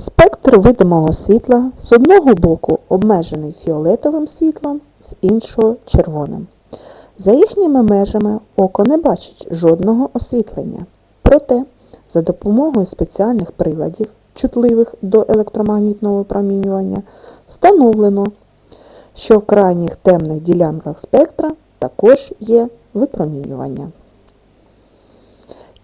Спектр видимого світла з одного боку обмежений фіолетовим світлом, з іншого червоним. За їхніми межами око не бачить жодного освітлення. Проте, за допомогою спеціальних приладів, чутливих до електромагнітного випромінювання, встановлено, що в крайніх темних ділянках спектра також є випромінювання.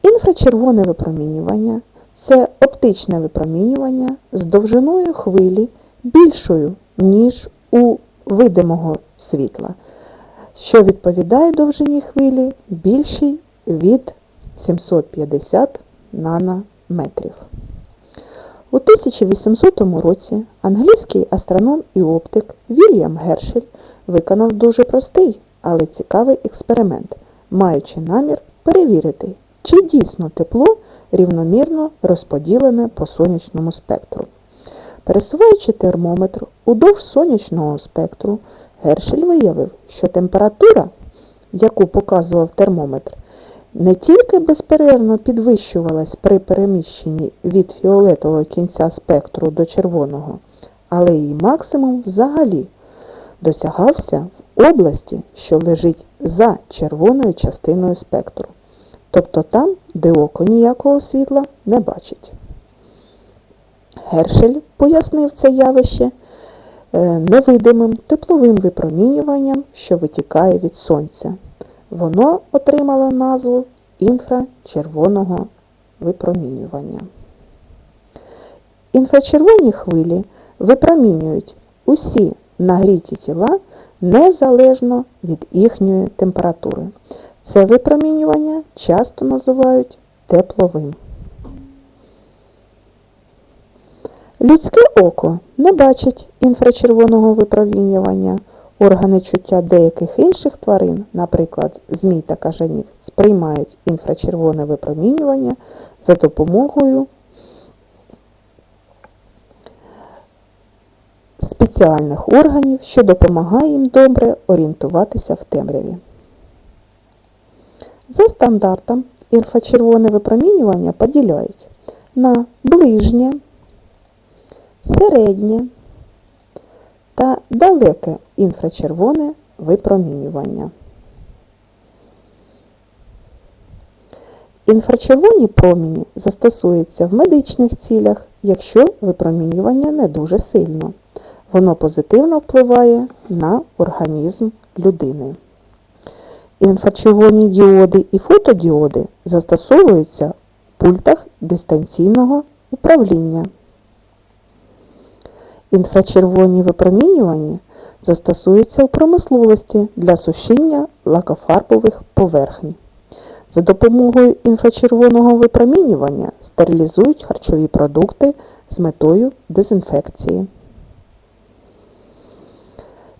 Інфрачервоне випромінювання це оптичне випромінювання з довжиною хвилі більшою, ніж у видимого світла, що відповідає довжині хвилі більшій від 750 нанометрів. У 1800 році англійський астроном і оптик Вільям Гершель виконав дуже простий, але цікавий експеримент, маючи намір перевірити, чи дійсно тепло рівномірно розподілене по сонячному спектру. Пересуваючи термометр удовж сонячного спектру, Гершель виявив, що температура, яку показував термометр, не тільки безперервно підвищувалась при переміщенні від фіолетового кінця спектру до червоного, але й максимум взагалі досягався в області, що лежить за червоною частиною спектру, тобто там, де око ніякого світла не бачить. Гершель пояснив це явище е, невидимим тепловим випромінюванням, що витікає від сонця. Воно отримало назву інфрачервоного випромінювання. Інфрачервоні хвилі випромінюють усі нагріті тіла незалежно від їхньої температури. Це випромінювання часто називають тепловим. Людське око не бачить інфрачервоного випромінювання. Органи чуття деяких інших тварин, наприклад, змій та кажанів, сприймають інфрачервоне випромінювання за допомогою спеціальних органів, що допомагає їм добре орієнтуватися в темряві. За стандартом інфрачервоне випромінювання поділяють на ближнє, середнє та далеке інфрачервоне випромінювання. Інфрачервоні проміні застосуються в медичних цілях, якщо випромінювання не дуже сильно. Воно позитивно впливає на організм людини. Інфрачервоні діоди і фотодіоди застосовуються в пультах дистанційного управління. Інфрачервоні випромінювання застосуються у промисловості для сушіння лакофарбових поверхень. За допомогою інфрачервоного випромінювання стерилізують харчові продукти з метою дезінфекції.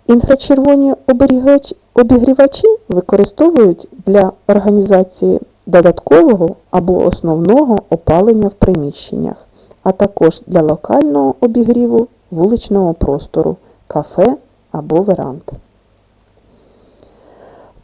Інфрачервоні оберігачі- обігрівачі використовують для організації додаткового або основного опалення в приміщеннях, а також для локального обігріву вуличного простору, кафе або веранд.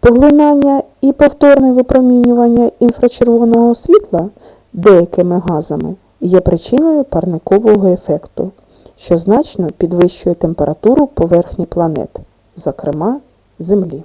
Поглинання і повторне випромінювання інфрачервоного світла деякими газами є причиною парникового ефекту, що значно підвищує температуру поверхні планет, зокрема Землі.